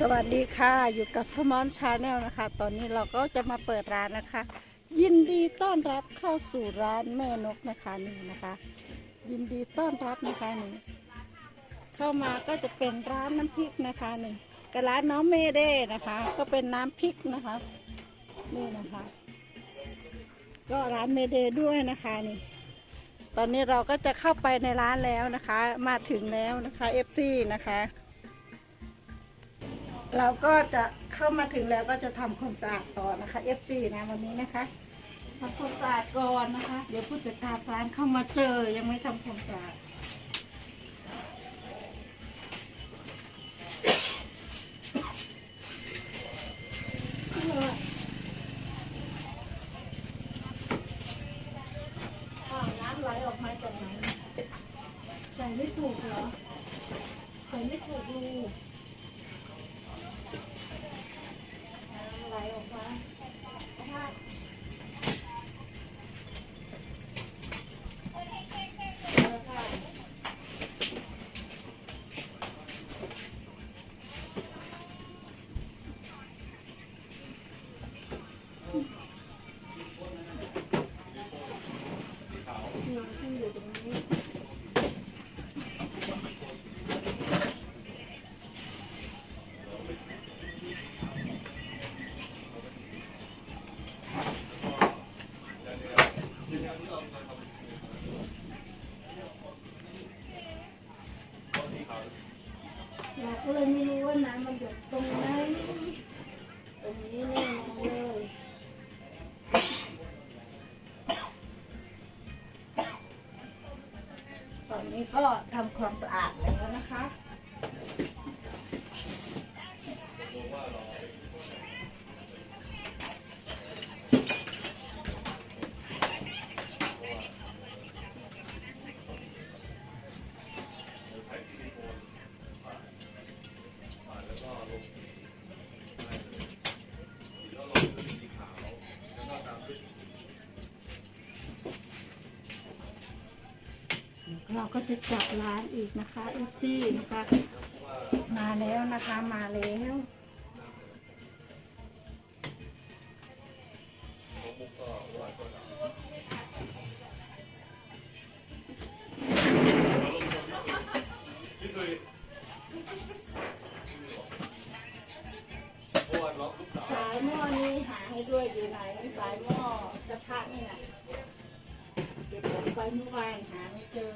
สวัสดีค่ะ อยู่กับสมอนชาแนลนะคะ ตอนนี้เราก็จะมาเปิดร้านนะคะ ยินดีต้อนรับเข้าสู่ร้านแม่นกนะคะนี่นะคะ ยินดีต้อนรับนะคะนี่เข้ามาก็จะเป็นร้านน้ำพริกนะคะนี่กับร้านน้องเมเด้นะคะ ก็เป็นน้ำพริกนะคะนี่นะคะ ก็ร้านเมเดด้วยนะคะนี่ ตอนนี้เราก็จะเข้าไปในร้านแล้วนะคะ มาถึงแล้วนะคะเอฟซีนะคะ เราก็จะเข้ามาถึงแล้วก็จะทำความสะอาดต่อนะคะ FC นะวันนี้นะคะทำความสะอาดก่อนนะคะ เดี๋ยวผู้จัดการร้านเข้ามาเจอยังไม่ทำความสะอาด เราก็เลยไม่รู้ว่าน้ำมันหยดตรงไหนตรงนี้แน่นอนเลยตอนนี้ก็ทำความสะอาดแล้วนะคะ เราก็จะจับร้านอีกนะคะอีซี่นะคะ มาแล้วนะคะมาแล้วสายหม้อนี่หาให้ด้วยอยู่ไหนสายหม้อกระทะนี่นะเก็บของไปเมื่อวานหาไม่ เจอ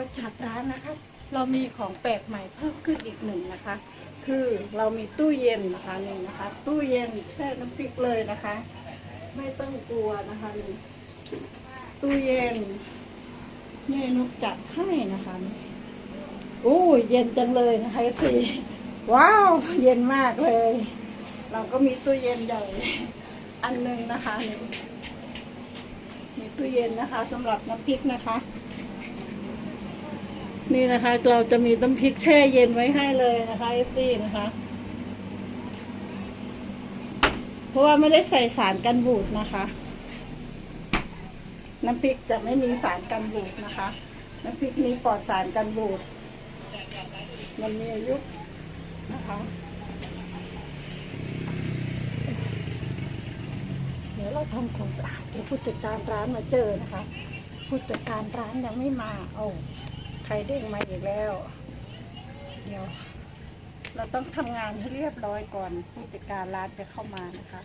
ก็จัดร้านนะคะ เรามีของแปลกใหม่เพิ่มขึ้นอีกหนึ่งนะคะ คือเรามีตู้เย็นนะคะหนี่งนะคะ ตู้เย็นแช่น้ำพริกเลยนะคะ ไม่ต้องกลัวนะคะนี่ตู้เย็นแม่นุกจัดให้นะคะโอ้ยเย็นจังเลยนะคะสิว้าว เย็นมากเลย เราก็มีตู้เย็นใหญ่อันหนึ่งนะคะมีตู้เย็นนะคะสำหรับน้ำพริกนะคะ นี่นะคะ เราจะมีน้ำพริกแช่เย็นไว้ให้เลยนะคะเอฟซีนะคะ เพราะว่าไม่ได้ใส่สารกันบูดนะคะ น้ำพริกจะไม่มีสารกันบูดนะคะ น้ำพริกนี้ปลอดสารกันบูด มันมีอายุนะคะเดี๋ยวเราทำความสะอาดเดี๋ยวผู้จัดการร้านมาเจอนะคะ ผู้จัดการร้านยังไม่มาโอ้ ข่เด้งมาอีกแล้ว เดี๋ยว เราต้องทำงานให้เรียบร้อยก่อนผู้จัดการร้านจะเข้ามานะคะ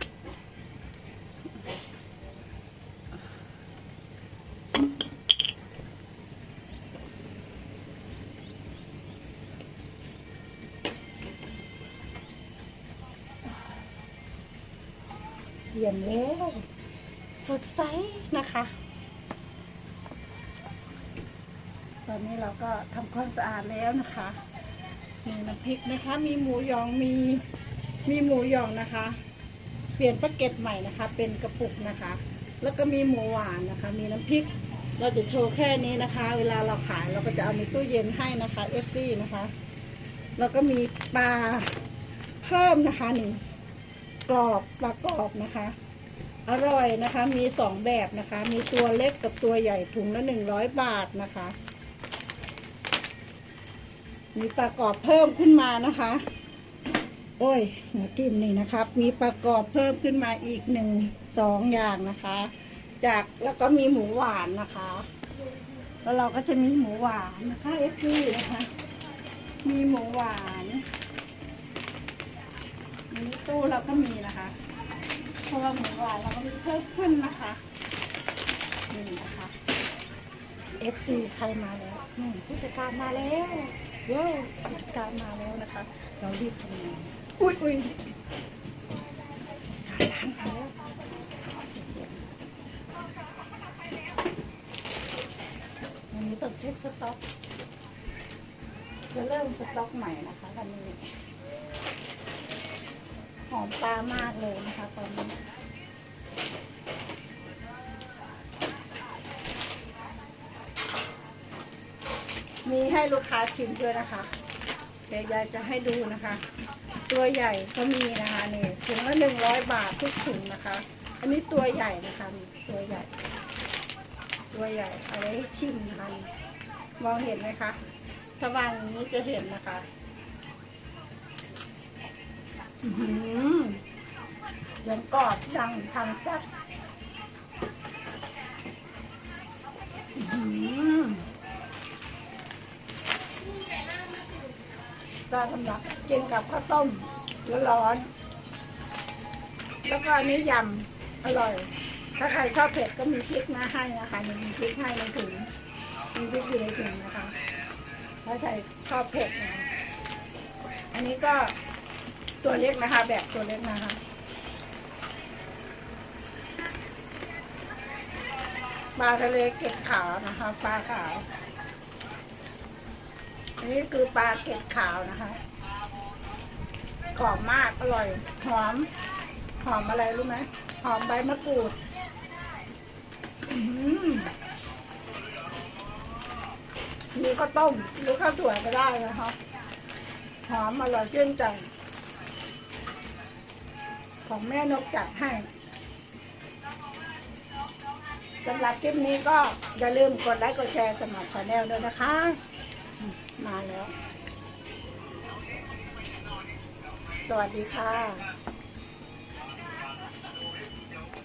เย็นแล้วสดใสนะคะ ตอนนี้เราก็ทำความสะอาดแล้วนะคะ มีน้ำพริกนะคะ มีหมูหยอง มี มีหมูหยองนะคะ เปลี่ยนแพ็กเกจใหม่นะคะ เป็นกระปุกนะคะ แล้วก็มีหมูหวานนะคะ มีน้ำพริก เราจะโชว์แค่นี้นะคะ เวลาเราขายเราก็จะเอาในตู้เย็นให้นะคะเอฟซีนะคะ แล้วก็มีปลาเพิ่มนะคะนี่กรอบปลากรอบนะคะ อร่อยนะคะ มีสองแบบนะคะ มีตัวเล็กกับตัวใหญ่ถุงละหนึ่งร้อยบาทนะคะ มีปลากรอบเพิ่มขึ้นมานะคะ โอ้ยหัวจิ้มนี่นะครับ มีปลากรอบเพิ่มขึ้นมาอีกหนึ่งสองอย่างนะคะ จากแล้วก็มีหมูหวานนะคะ แล้วเราก็จะมีหมูหวานนะคะเอฟซีนะคะ มีหมูหวานอันนี้ตู้เราก็มีนะคะเพราะว่าหมูหวานเราก็มีเพิ่มขึ้นนะคะนี่นะคะเอฟซีใครมาแล้วนี่ผู้จัดการมาแล้ว ว้ยผู้จัดการมาแล้วนะคะ เรารีบทำงานอุ้ยอุ้ยการร้านมาแล้ววันนี้ต้องเช็คสต็อก จะเริ่มสต็อกใหม่นะคะวันนี้ หอมปลามากเลยนะคะตอนนี้ มี ให้ลูกค้าชิมด้วยนะคะ เดี๋ยวยายจะให้ดูนะคะ ตัวใหญ่ก็มีนะคะนี่ถุงละหนึ่งร้อยบาททุกถุงนะคะ อันนี้ตัวใหญ่นะคะนี่ตัวใหญ่ ตัวใหญ่เอาไว้ให้ชิมนะคะนี่มองเห็นไหมคะถ้าวางอย่างนี้จะเห็นนะคะอื้อหือยังกรอบยังทางจัด ปลาสำหรับกินกับข้าวต้มร้อนๆแล้วก็อันนี้ยำอร่อย ถ้าใครชอบเผ็ดก็มีพริกมาให้นะคะมีพริกให้ในถุงมีพริกอยู่ในถุงนะคะถ้าใครชอบเผ็ดนะอันนี้ก็ตัวเล็กนะคะ แบบตัวเล็กนะคะปลาทะเลเก็ดขาวนะคะปลาขาว นี้คือปลาเกล็ดขาวนะคะกรอบมากอร่อย หอม หอมอะไรรู้ไหมหอมใบมะกรูดอื้อหือมีข้าวต้มหรือข้าวสวยก็ได้นะคะหอมอร่อยชื่นใจ ของแม่นกจัดให้สำหรับคลิปนี้ก็อย่าลืมกดไลค์กดแชร์สมัครชาแนลด้วยนะคะ อืมมาแล้ว สวัสดีค่ะ